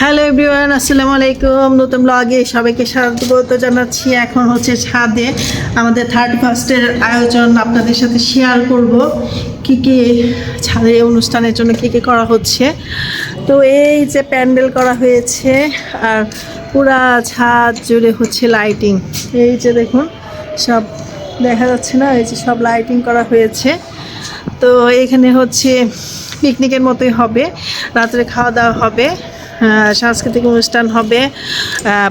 Hello everyone, আসসালামু আলাইকুম। নতুন ব্লগে সবাইকে স্বাগত জানাচ্ছি। এখন হচ্ছে ছাদে আমাদের থার্ড ফার্স্টের আয়োজন আপনাদের সাথে শেয়ার করব। কি কি ছাদে অনুষ্ঠানের জন্য কি কি করা হচ্ছে। তো এই যে প্যান্ডেল করা হয়েছে আর পুরা ছাদ জুড়ে হচ্ছে লাইটিং এই যে দেখুন, সব দেখা যাচ্ছে না? এই যে সব লাইটিং করা হয়েছে। তো এখানে হচ্ছে পিকনিকের মতোই হবে। রাত্রে খাওয়া দাওয়া হবে। সাংস্কৃতিক অনুষ্ঠান হবে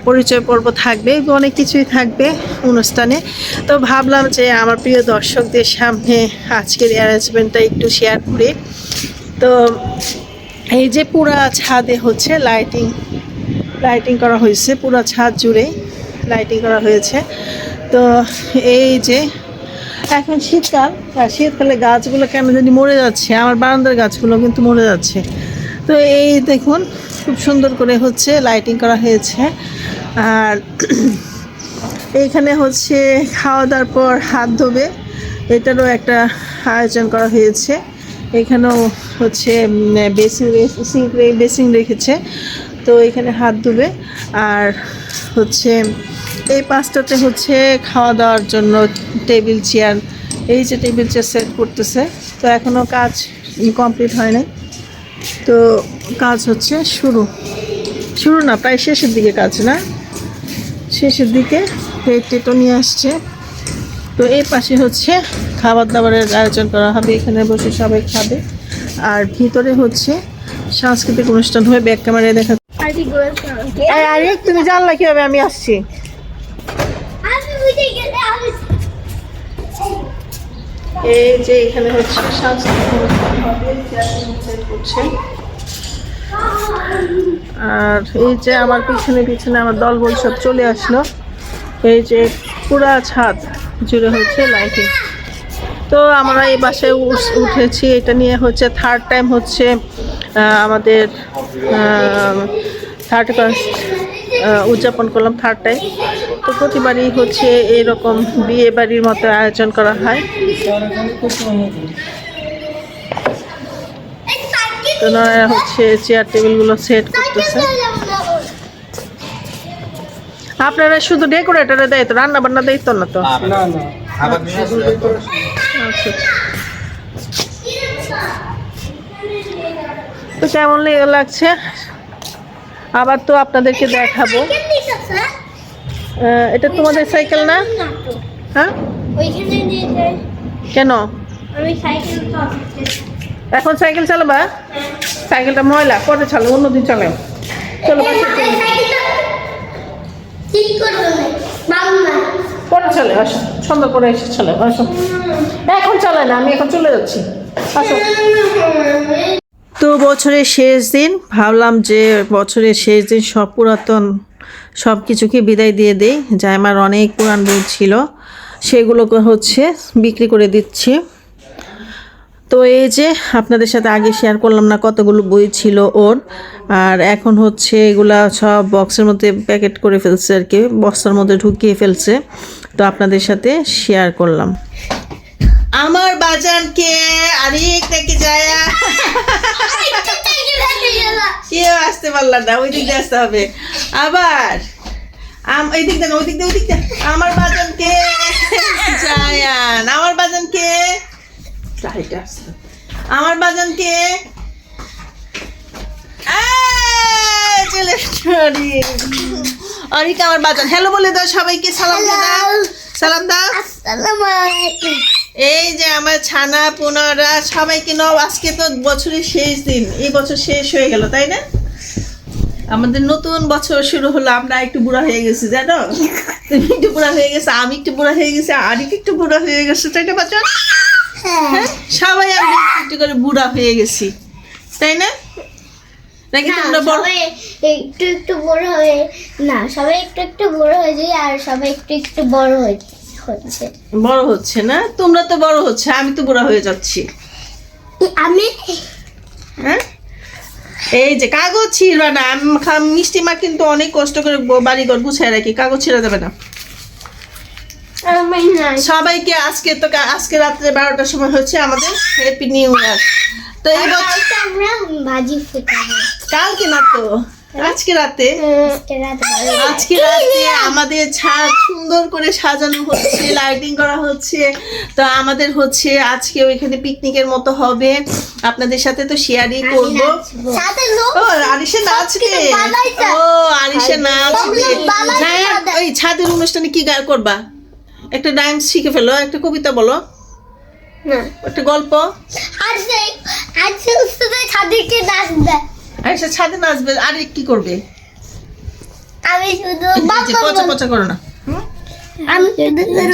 পরিচয় পর্ব থাকবে অনেক কিছুই থাকবে অনুষ্ঠানে। তো ভাবলাম যে আমার প্রিয় দর্শকদের সামনে আজকের অ্যারেঞ্জমেন্টটা একটু শেয়ার করি। তো এই যে পুরা ছাদে হচ্ছে লাইটিং লাইটিং করা হয়েছে, পুরো ছাদ জুড়ে লাইটিং করা হয়েছে। তো এই যে এখন শীতকাল, আর শীতকালে গাছগুলো কেন জানি মরে যাচ্ছে, আমার বারান্দার গাছগুলো কিন্তু মরে যাচ্ছে। তো এই দেখুন খুব সুন্দর করে হচ্ছে লাইটিং করা হয়েছে। আর এইখানে হচ্ছে খাওয়া দাওয়ার পর হাত ধোবে, এটারও একটা আয়োজন করা হয়েছে। এখানেও হচ্ছে বেসিং সিঙ্ক বেসিং রেখেছে। তো এখানে হাত ধুবে, আর হচ্ছে এই পাঁচটাতে হচ্ছে খাওয়া দাওয়ার জন্য টেবিল চেয়ার এই যে টেবিল চেয়ার সেট করতেছে। তো এখনও কাজ কমপ্লিট হয় নাই। তো কাজ হচ্ছে শুরু। শুরু না, প্রায় শেষের দিকে কাজ, না? শেষের দিকে প্লেট টেটও নিয়ে আসছে। তো এই পাশে হচ্ছে খাবার দাবারের আয়োজন করা হবে, এখানে বসে সবাই খাবে। আর ভিতরে হচ্ছে সাংস্কৃতিক অনুষ্ঠান হয়ে ব্যাক ক্যামেরায় দেখা আরে আরে, তুমি জানলা কীভাবে আমি আসছি? এই যে এখানে হচ্ছে আর এই যে আমার পিছনে পিছনে আমার দলবল সব চলে আসলো। এই যে পুরা ছাদ জুড়ে হচ্ছে লাইটিং তো আমরা এই বাসায় উঠেছি। এটা নিয়ে হচ্ছে থার্ড টাইম হচ্ছে আমাদের থার্ড ফার্স্ট উদযাপন করলাম থার্ড টাইম তো প্রতিবারই হচ্ছে এরকম বিয়ে বাড়ির মতো আয়োজন করা হয়। তো ওনারা হচ্ছে চেয়ার টেবিলগুলো সেট করতেছে। আপনারা শুধু ডেকোরেটরের দায়িত্ব রান্না বান্না দায়িত্ব না তো? না আচ্ছা। তো কেমন লাগছে? আবার তো আপনাদেরকে দেখাবো। এটা তোমাদের সাইকেল না? হ্যাঁ? কেন? এখন সাইকেল চালাবা? সাইকেলটা ময়লা পরে চালো অন্যদিন চলো চলো। পরে চলে আসো সুন্দর করে এসে চলে আসো। এখন চালায় না আমি এখন চলে যাচ্ছি। আসো। তো বছরের শেষ দিন, ভাবলাম যে বছরের শেষ দিন সব পুরাতন সব কিছুকে বিদায় দিয়ে দেই। যা আমার অনেক পুরান বই ছিল, সেগুলোকে হচ্ছে বিক্রি করে দিচ্ছি। তো এই যে আপনাদের সাথে আগে শেয়ার করলাম না কতগুলো বই ছিল ওর, আর এখন হচ্ছে এগুলা সব বক্সের মধ্যে প্যাকেট করে ফেলছে আর কি, বস্তার মধ্যে ঢুকিয়ে ফেলছে। তো আপনাদের সাথে শেয়ার করলাম। আমার বাজানকে আরেক নাকি যায়। কেউ আসতে পারলাম না ওই দিক দিয়ে আসতে হবে। আবার আম এই দিক ওই দিক দিয়ে ওই দিক আমার বাজানকে জায়ান আমার বাজানকে চাহিদা আসছে আমার বাজানকে চলে অরিক। আমার বাজান হ্যালো বলে দাও সবাইকে সালাম দাও। সালাম দাও। আসসালামু আলাইকুম। এই যে আমার ছানা পুনরা সবাইকে নাও আজকে তো বছরের শেষ দিন। এই বছর শেষ হয়ে গেল তাই না? আমাদের নতুন বছর শুরু হলো আমরা একটু বুড়া হয়ে গেছি জানো? তুমি একটু বুড়া হয়ে গেছে আমি একটু বুড়া হয়ে গেছি আরিক একটু বুড়া হয়ে গেছে তাই না বাচ্চা? হ্যাঁ। সবাই আমরা একটু একটু করে বুড়া হয়ে গেছি তাই না? নাকি তোমরা বড় একটু একটু বড় হয়ে না সবাই একটু একটু বড় হয়ে যায় আর সবাই একটু একটু বড় হয়ে হচ্ছে। বড় হচ্ছে না? তোমরা তো বড় হচ্ছে আমি তো বুড়া হয়ে যাচ্ছি। আমি হ্যাঁ? এই যে কাগজ ছিঁড়বা না মিষ্টি মা কিন্তু অনেক কষ্ট করে ব- বাড়িঘর গুছায় রাখি কাগজ ছিঁড়া যাবে না। সবাইকে আজকে তো আজকে রাত্রে বারোটার সময় হচ্ছে আমাদের হ্যাপি নিউ ইয়ার তো এই বছর কালকে না তো। আজকে রাতে? আজকে রাত আজকে রাতে আমাদের ছাদ সুন্দর করে সাজানো হচ্ছে লাইটিং করা হচ্ছে। তো আমাদের হচ্ছে আজকে ওইখানে পিকনিকের মতো হবে। আপনাদের সাথে তো শেয়ারই করব। ও আরিশা নাচবে। ও আরিশা নাচবে। ওই ছাদের অনুষ্ঠানে কি গান করবা? একটা ডান্স শিখে ফেলো একটা কবিতা বলো। না। একটা গল্প। আর সেই আর সেই ছাদেরকে আরিশা ছাদে নাচবে আর কি করবে? আমি শুধু পচা পচা করো না। আমি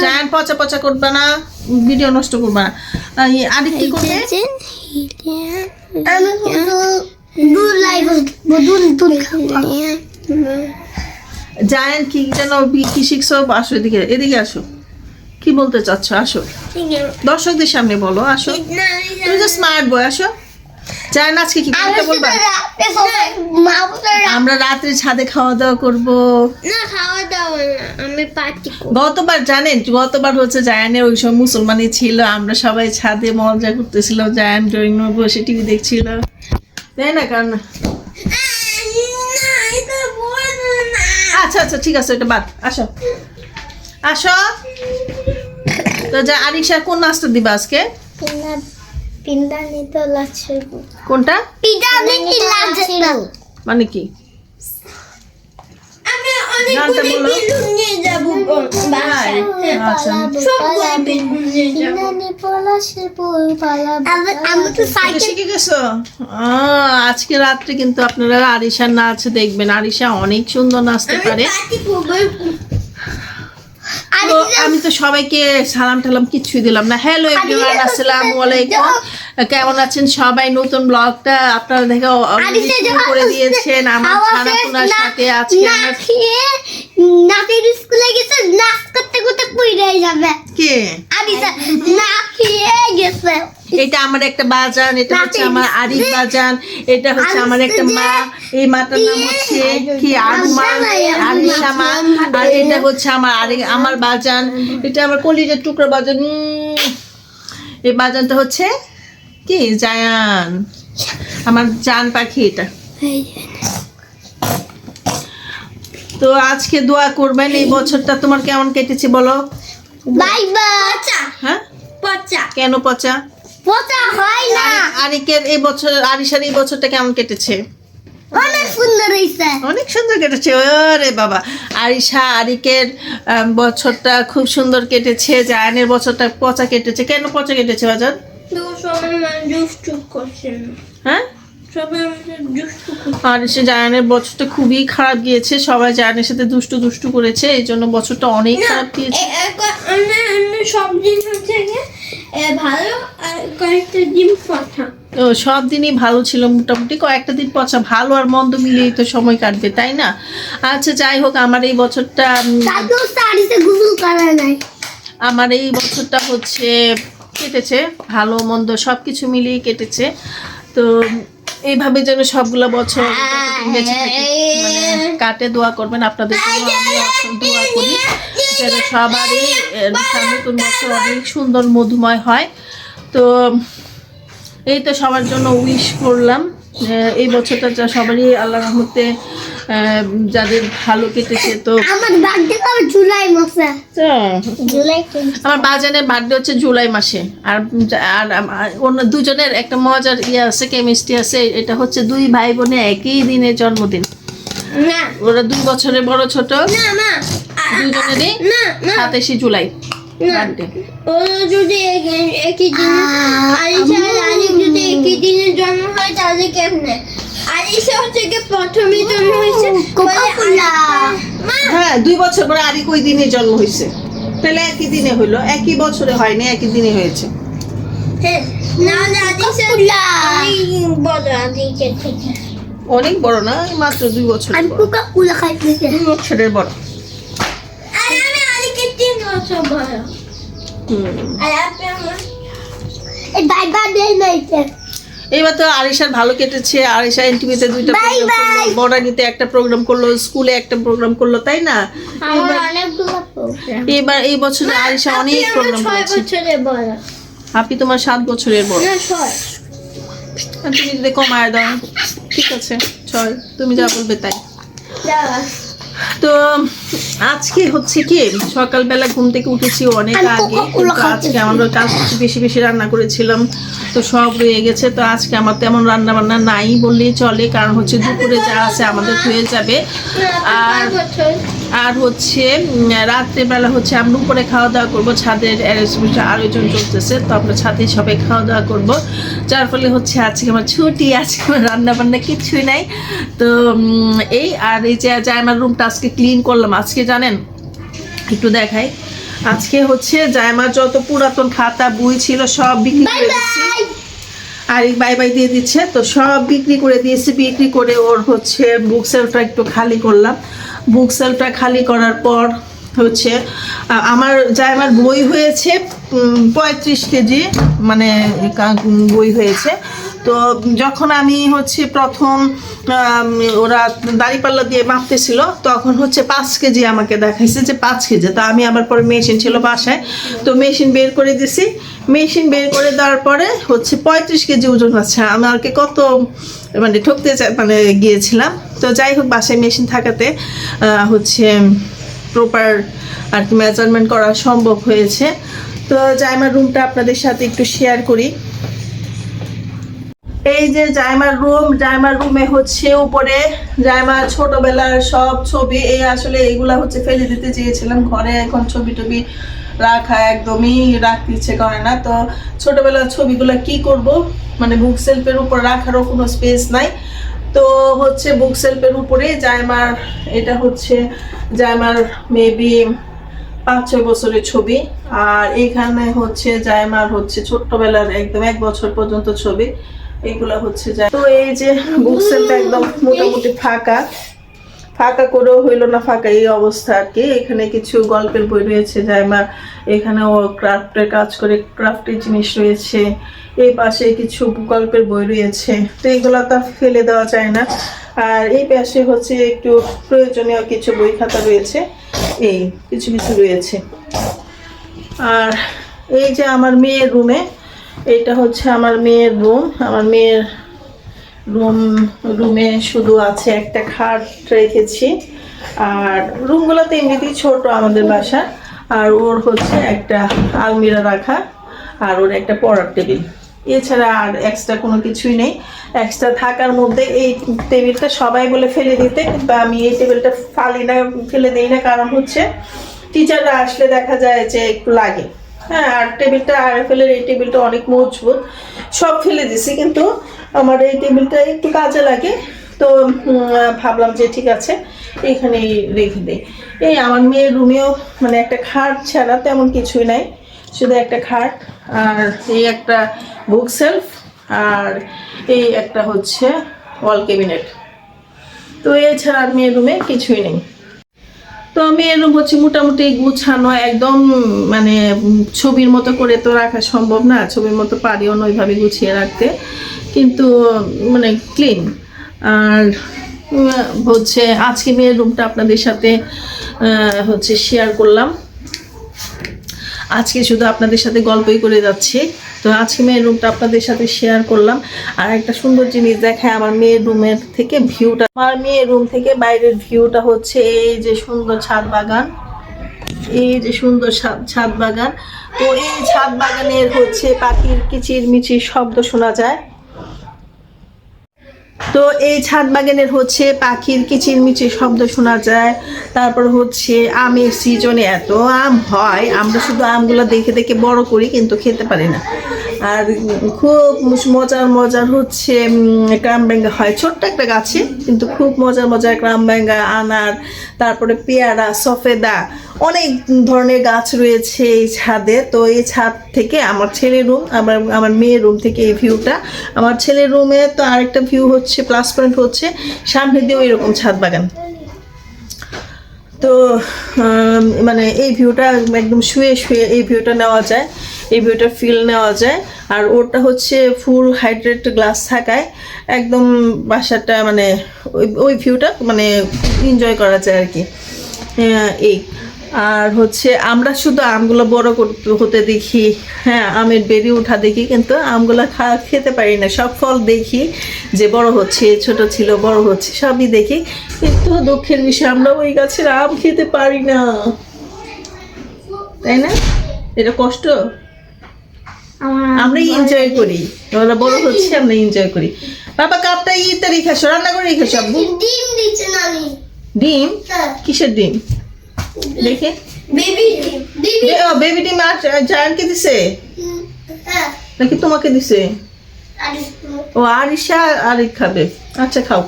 জায়ান পচা পচা করবে না ভিডিও নষ্ট করবে না। আর কি করবে? আমি শুধু দুধ লাইভ দুধ দুধ খাব। জায়ান কি যেন কি শিখছো? আসো এদিকে এদিকে আসো। কি বলতে চাচ্ছ? আসো। দর্শকদের সামনে বলো আসো। তুমি তো স্মার্ট বয় আসো। জায়ান আজকে কি করতে বলবা? আমরা রাত্রে ছাদে খাওয়া দাওয়া করব। না খাওয়া দাওয়া না আমি পার্টি করব। গতবার জানেন গতবার হচ্ছে জায়ানের ওই সময় মুসলমানই ছিল আমরা সবাই ছাদে মজা করতেছিল জায়ান ড্রয়িং রুমে বসে টিভি দেখছিল। তাই না কারণ আচ্ছা আচ্ছা ঠিক আছে এটা বাদ আসো। আসো। তো যা আরিশা কোন নাস্তা দিবা আজকে? কোনটা? মানে কি? আমি গানটা বেলুন নিয়ে যাব তাই? আচ্ছা। আজকে রাত্রে কিন্তু আপনারা আরিশার নাচ দেখবেন। আরিশা অনেক সুন্দর নাচতে পারে। আমি তো সবাইকে সালাম টালাম কিছুই দিলাম না। হ্যালো এভরিওয়ান আসসালামু আলাইকুম। কেমন আছেন সবাই? নতুন ব্লগটা আপনারা দেখে শুরু করে দিয়েছেন। আমার ছানাপুনার সাথে আজকে আমার নাচের স্কুলে গেছে নাচ করতে করতে পুড়ে যাবে। কে? আমি না খেয়ে গেছে। এটা আমার একটা বাজান এটা হচ্ছে আমার আরিফ বাজান এটা হচ্ছে আমার একটা মা। এই মাটার নাম হচ্ছে কি? আরমা আরিশা মা। আর এটা হচ্ছে আমার আরে আমার বাজান। এটা আমার কলিজের টুকরো বাজান। উম, এই বাজানটা হচ্ছে কি জায়ান? আমার জান পাখি এটা। তো আজকে দোয়া করবেন এই বছরটা তোমার কেমন কেটেছে বলো? বাই বাই হ্যাঁ? পচা। কেন পচা? পচা হয় না। আরিকের এই বছর আরিশার এই বছরটা কেমন কেটেছে? অনেক সুন্দর হয়েছে অনেক সুন্দর কেটেছে ওরে বাবা। আরিশা আরিকের বছরটা খুব সুন্দর কেটেছে জায়ানের বছরটা পচা কেটেছে। কেন পচা কেটেছে বাজার মানে হ্যাঁ? আর সে জায়ানের বছরটা খুবই খারাপ গিয়েছে সবাই জায়ানের সাথে দুষ্টু দুষ্টু করেছে এই জন্য বছরটা অনেক খারাপ গিয়েছে। সব দিন হচ্ছে ভালো আর কয়েকটা দিন পচা। তো সব দিনই ভালো ছিল মোটামুটি কয়েকটা দিন পচা ভালো আর মন্দ মিলিয়েই তো সময় কাটবে তাই না? আচ্ছা যাই হোক আমার এই বছরটা আমার এই বছরটা হচ্ছে কেটেছে, ভালো, মন্দ সব কিছু মিলিয়ে কেটেছে। তো এইভাবে যেন সবগুলো বছর মানে কাটে দোয়া করবেন, আপনাদের জন্য আমি দোয়া করি, যেন সবারই নতুন বছর অনেক সুন্দর, মধুময় হয়। তো এই তো সবার জন্য উইশ করলাম। এই বছরটা যা সবারই আল্লাহ রহমতে যাদের ভালো কেটেছে তো আমার বার্থডে কবে জুলাই মাসে। জুলাই আমার বাজানের বার্থডে হচ্ছে জুলাই মাসে। আর আর অন্য দুজনের একটা মজার ইয়ে আছে কেমিস্ট্রি আছে এটা হচ্ছে দুই ভাই বোনে একই দিনে জন্মদিন। না। ওরা দুই বছরের বড় ছোট না না দুজনেরই সাতাশে জুলাই। যদি একই দিনে আলিশা আর আলিফ যদি একই দিনে জন্ম হয় তাহলে কেমনে? আলিশা হচ্ছে কি প্রথমে জন্ম হয়েছে হ্যাঁ দুই বছর পরে আরিক ওই দিনে জন্ম হয়েছে। তাহলে একই দিনে হইল একই বছরে হয়নি একই দিনে হয়েছে। হ্যাঁ না না আলিশা অনেক বড় অনেক বড় না মাত্র দুই বছর আমি বড় কোকা কোলা খাইতেছে দুই বছরের বড় আর আমি আলিকে তিন বছর আর আপনি আমার? এই বাই বাই দেই নাইতে এইবার তো আরিশার ভালো কেটেছে। আরিশা এনটিভিতে দুইটা bye. একটা প্রোগ্রাম করল স্কুলে একটা প্রোগ্রাম করল তাই না? আমার এবার- অনেকগুলো প্রোগ্রাম এবার এই বছরে আরিশা অনেক প্রোগ্রাম করেছে। আপনি তোমার সাত বছরের বড়। তুমি যদি কমায় দাও। ঠিক আছে চল তুমি যা বলবে তাই। তো আজকে হচ্ছে কি সকালবেলা ঘুম থেকে উঠেছি অনেক আগে আজকে আমরা কাজ বেশি বেশি রান্না করেছিলাম তো সব রয়ে গেছে তো আজকে আমার তেমন রান্না বান্না নাই বললেই চলে কারণ হচ্ছে দুপুরে যা আছে আমাদের হয়ে যাবে আর। আর হচ্ছে রাত্রেবেলা হচ্ছে আমরা উপরে খাওয়া দাওয়া করব ছাদের আয়োজন চলতেছে তো আমরা ছাদে সবাই খাওয়া দাওয়া করব। যার ফলে হচ্ছে আজকে আমার ছুটি আজকে আমার রান্না বান্না কিছুই নাই। তো এই আর এই যে আমার রুমটা আজকে ক্লিন করলাম আজকে জানেন? একটু দেখাই। আজকে হচ্ছে জায়মার যত পুরাতন খাতা বই ছিল সব বিক্রি করে দিচ্ছি আর এই বাই বাই দিয়ে দিচ্ছে তো সব বিক্রি করে দিয়েছি বিক্রি করে ওর হচ্ছে বুক সেলফটা একটু খালি করলাম। বুক সেলফটা খালি করার পর হচ্ছে আমার যা আমার বই হয়েছে পঁয়ত্রিশ কেজি মানে বই হয়েছে। তো যখন আমি হচ্ছে প্রথম ওরা দাঁড়িপাল্লা দিয়ে মাপতেছিল, তখন হচ্ছে পাঁচ কেজি আমাকে দেখাইছে যে পাঁচ কেজি। তা আমি আবার পরে মেশিন ছিল বাসায়, তো মেশিন বের করে দিছি। মেশিন বের করে দেওয়ার পরে হচ্ছে পঁয়ত্রিশ কেজি ওজন আছে। আমাকে কত মানে ঠকতে মানে গিয়েছিলাম। তো যাই হোক, বাসায় মেশিন থাকাতে হচ্ছে প্রপার আর কি মেজারমেন্ট করা সম্ভব হয়েছে। তো যাই, আমার রুমটা আপনাদের সাথে একটু শেয়ার করি। এই যে জায়মার রুম জায়মার রুমে হচ্ছে উপরে জায়মার ছোটবেলার সব ছবি। এই আসলে এইগুলা হচ্ছে ফেলে দিতে চেয়েছিলাম। ঘরে এখন ছবি টবি রাখা একদমই রাখতে ইচ্ছে করে না। তো ছোটবেলার ছবিগুলো কি করব? মানে বুক সেলফের উপর রাখারও কোনো স্পেস নাই। তো হচ্ছে বুক সেলফের উপরে জায়মার এটা হচ্ছে জায়মার মেবি পাঁচ, ছয় বছরের ছবি। আর এখানে হচ্ছে জায়মার হচ্ছে ছোট্টবেলার একদম এক বছর পর্যন্ত ছবি। এইগুলা হচ্ছে যায় তো এই যে বুক সেলটা একদম মোটামুটি ফাঁকা। ফাঁকা করেও হইল না ফাঁকা এই অবস্থা আর কি। এখানে কিছু গল্পের বই রয়েছে জায়মার এখানে ও ক্রাফটের কাজ করে ক্রাফটের জিনিস রয়েছে। এই পাশে কিছু গল্পের বই রয়েছে। তো এইগুলো তো আর ফেলে দেওয়া যায় না। আর এই পাশে হচ্ছে একটু প্রয়োজনীয় কিছু বই খাতা রয়েছে। এই কিছু কিছু রয়েছে। আর এই যে আমার মেয়ের রুমে এটা হচ্ছে আমার মেয়ের রুম। আমার মেয়ের রুম, রুমে শুধু আছে একটা খাট রেখেছি। আর রুমগুলোতে এমনিতেই ছোট আমাদের বাসা। আর ওর হচ্ছে একটা আলমিরা রাখা আর ওর একটা পড়ার টেবিল। এছাড়া আর এক্সট্রা কোনো কিছুই নেই। এক্সট্রা থাকার মধ্যে এই টেবিলটা সবাই বলে ফেলে দিতে, কিন্তু আমি এই টেবিলটা ফালি না, ফেলে দিই না। কারণ হচ্ছে টিচাররা আসলে দেখা যায় যে একটু লাগে। হ্যাঁ আর টেবিলটা আর এর এই টেবিলটা অনেক মজবুত। সব ফেলে দিছি, কিন্তু আমার এই টেবিলটা একটু কাজে লাগে। তো ভাবলাম যে ঠিক আছে এইখানেই রেখে দিই। এই আমার মেয়ের রুমেও মানে একটা খাট ছাড়া তেমন কিছুই নাই। শুধু একটা খাট আর এই একটা বুক সেলফ আর এই একটা হচ্ছে ওয়াল ক্যাবিনেট তো এছাড়া আর মেয়ের রুমে কিছুই নেই। তো আমি এরকম হচ্ছে মোটামুটি গুছানো একদম মানে ছবির মতো করে তো রাখা সম্ভব না, ছবির মতো পারিও না ওইভাবে গুছিয়ে রাখতে। কিন্তু মানে ক্লিন আর হচ্ছে আজকে মেয়ের রুমটা আপনাদের সাথে হচ্ছে শেয়ার করলাম। আজকে শুধু আপনাদের সাথে গল্পই করে যাচ্ছি। তো আজকে মেয়ের রুমটা আপনাদের সাথে শেয়ার করলাম। আর একটা সুন্দর জিনিস দেখায় আমার মেয়ের রুমের থেকে ভিউটা আমার মেয়ের রুম থেকে বাইরের ভিউটা হচ্ছে এই যে সুন্দর ছাদ বাগান। এই যে সুন্দর ছাদ- বাগান। তো এই ছাদ বাগানের হচ্ছে পাখির কিচির মিচির শব্দ শোনা যায়। তো এই ছাদ বাগানের হচ্ছে পাখির কিচিরমিচির শব্দ শোনা যায়। তারপর হচ্ছে আমের সিজনে এত আম হয়, আমরা শুধু আমগুলো দেখে দেখে বড় করি, কিন্তু খেতে পারি না। আর খুব মজার মজার হচ্ছে ক্রামব্যাঙ্গা হয়। ছোট্ট একটা গাছে, কিন্তু খুব মজার মজার ক্রামব্যাঙ্গা আনার, তারপরে পেয়ারা, সফেদা, অনেক ধরনের গাছ রয়েছে এই ছাদে। তো এই ছাদ থেকে আমার ছেলের রুম আমার আমার মেয়ের রুম থেকে এই ভিউটা আমার ছেলের রুমে তো আরেকটা ভিউ হচ্ছে প্লাস পয়েন্ট হচ্ছে, সামনে দিয়েও এরকম ছাদ বাগান। তো মানে এই ভিউটা একদম শুয়ে শুয়ে এই ভিউটা নেওয়া যায়, এই ভিউটার ফিল নেওয়া যায়। আর ওটা হচ্ছে ফুল হাইড্রেট গ্লাস থাকায় একদম বাসাটা মানে ওই ওই ভিউটা মানে এনজয় করা যায় আর কি। এই। আর হচ্ছে আমরা শুধু আমগুলো বড় করতে হতে দেখি হ্যাঁ আমের বেরি ওঠা দেখি কিন্তু আমগুলো খা খেতে পারি না। সব ফল দেখি যে বড় হচ্ছে ছোট ছিল বড় হচ্ছে সবই দেখি। কিন্তু দুঃখের বিষয় আমরা ওই গাছের আম খেতে পারি না। তাই না? এটা কষ্ট? আমরা এনজয় করি। ওরা বড় হচ্ছে আমরা এনজয় করি। বাবা কাপটা ইতে রেখে আসো রান্না করে রেখে আসো আব্বু। ডিম ডিম? হ্যাঁ। কিসের ডিম? দেখে? বেবি বেবি বেবি ডিম আর জায়ানকে দিছে? নাকি তোমাকে দিছে? ও আরিশা আরিক খাবে। আচ্ছা খাও।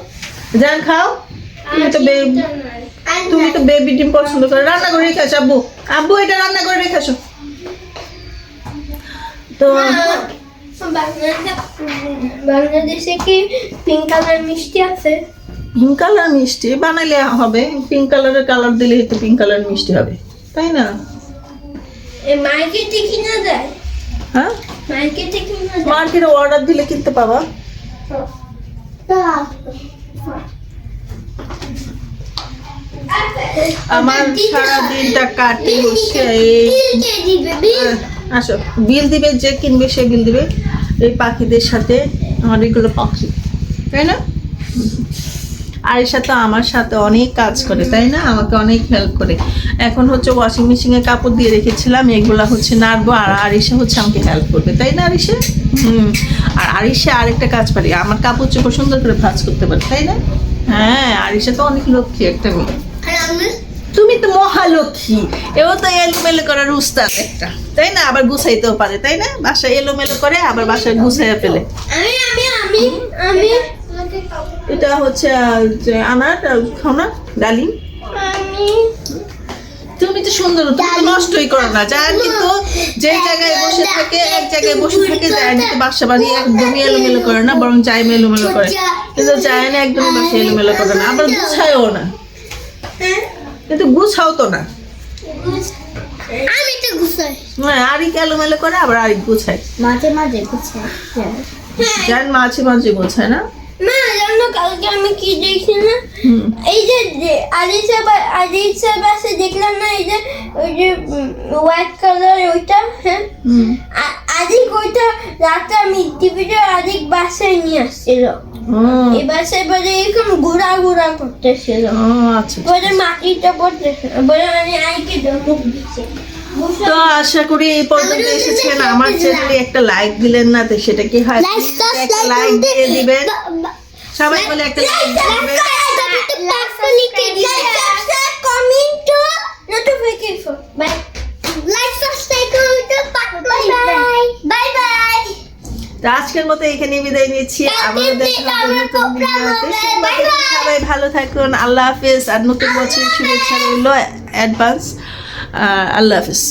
জান খাও। তুমি তো বেবি তুমি তো বেবি ডিম পছন্দ করো। রান্না করে রেখে আসো আব্বু। আব্বু এটা রান্না করে রেখে আসো। তো বাংলাদেশে কি পিঙ্ক কালার মিষ্টি আছে? পিঙ্ক কালার মিষ্টি বানাইলে হবে। পিঙ্ক কালারের কালার দিলে একটু পিঙ্ক কালার মিষ্টি হবে। তাই না? মার্কেটে কিনা যায়? হ্যাঁ? মার্কেটে কিনা মার্কেটে অর্ডার দিলে কিনতে পাবা। আমার সারা দিনটা কাটে হচ্ছে আসো। বিল দিবে যে কিনবে সে বিল দিবে। এই পাখিদের সাথে আমার এগুলো পাখি। তাই না? আরিশা তো আমার সাথে অনেক কাজ করে তাই না? আমাকে অনেক হেল্প করে। এখন হচ্ছে ওয়াশিং মেশিনে কাপড় দিয়ে রেখেছিলাম এগুলা হচ্ছে নাড়বো আর আরিশা হচ্ছে আমাকে হেল্প করবে তাই না আরিশা হুম। আর আরিশা আরেকটা কাজ পারি আমার কাপড় চোপড় সুন্দর করে ভাঁজ করতে পারে তাই না? হ্যাঁ আরিশা তো অনেক লক্ষ্মী একটা মেয়ে। তুমি তো মহালক্ষ্মী এও তো এলোমেলো করার উস্তাদ একটা তাই না? আবার গুছাইতেও পারে তাই না? বাসায় এলোমেলো করে আবার বাসায় গুছাইয়া ফেলে। আমি আমি আমি? আমি এটা হচ্ছে আহ, যে আনার খাও না ডালিম। তুমি তো সুন্দর তুমি তো নষ্টই করো না। জায়ান কিন্তু যে জায়গায় বসে থাকে এক জায়গায় বসে থাকে জায়ান কিন্তু বাসা বাড়ি একদমই এলোমেলো করে না বরং জাইম এলোমেলো করে। কিন্তু জায়ান একদমই বাসা এলোমেলো করে না। আবার গুছায়ও না। হ্যাঁ? কিন্তু গুছাও তো না। আমি তো গুছাই। হ্যাঁ আরিক এলোমেলো করে আবার আরিক গুছায়। মাঝে মাঝে গুছাই হ্যাঁ। জায়ান মাঝে মাঝে গোছায় না। মা জানো কালকে আমি কি দেখছি না এই যে আলিসা বাসে দেখলাম না এই যে ওই যে হোয়াইট কালার ওইটা হ্যাঁ? আদিক ওইটা রাতে আমি টিভিতে আদিক বাসায় নিয়ে আসছিল। এই বাসায় বলে এরকম ঘোরা ঘোরা করতেছিল। ও আচ্ছা বলে মাটিটা পড়তেছিল বলে আমি আইকে মুখ দিচ্ছে তো আশা করি এই পর্যন্ত এসেছেন। আমার চ্যানেলে একটা লাইক দিলেন না তো সেটা কি হয়? লাইক দিয়ে দিবেন। সবাই বলে একটা আজকের মতো এখানে বিদায় নিচ্ছি। সবাই ভালো থাকুন। আল্লাহ হাফেজ। আর নতুন বছরের শুভেচ্ছা রইল অ্যাডভান্স আল্লাহ হাফেজ।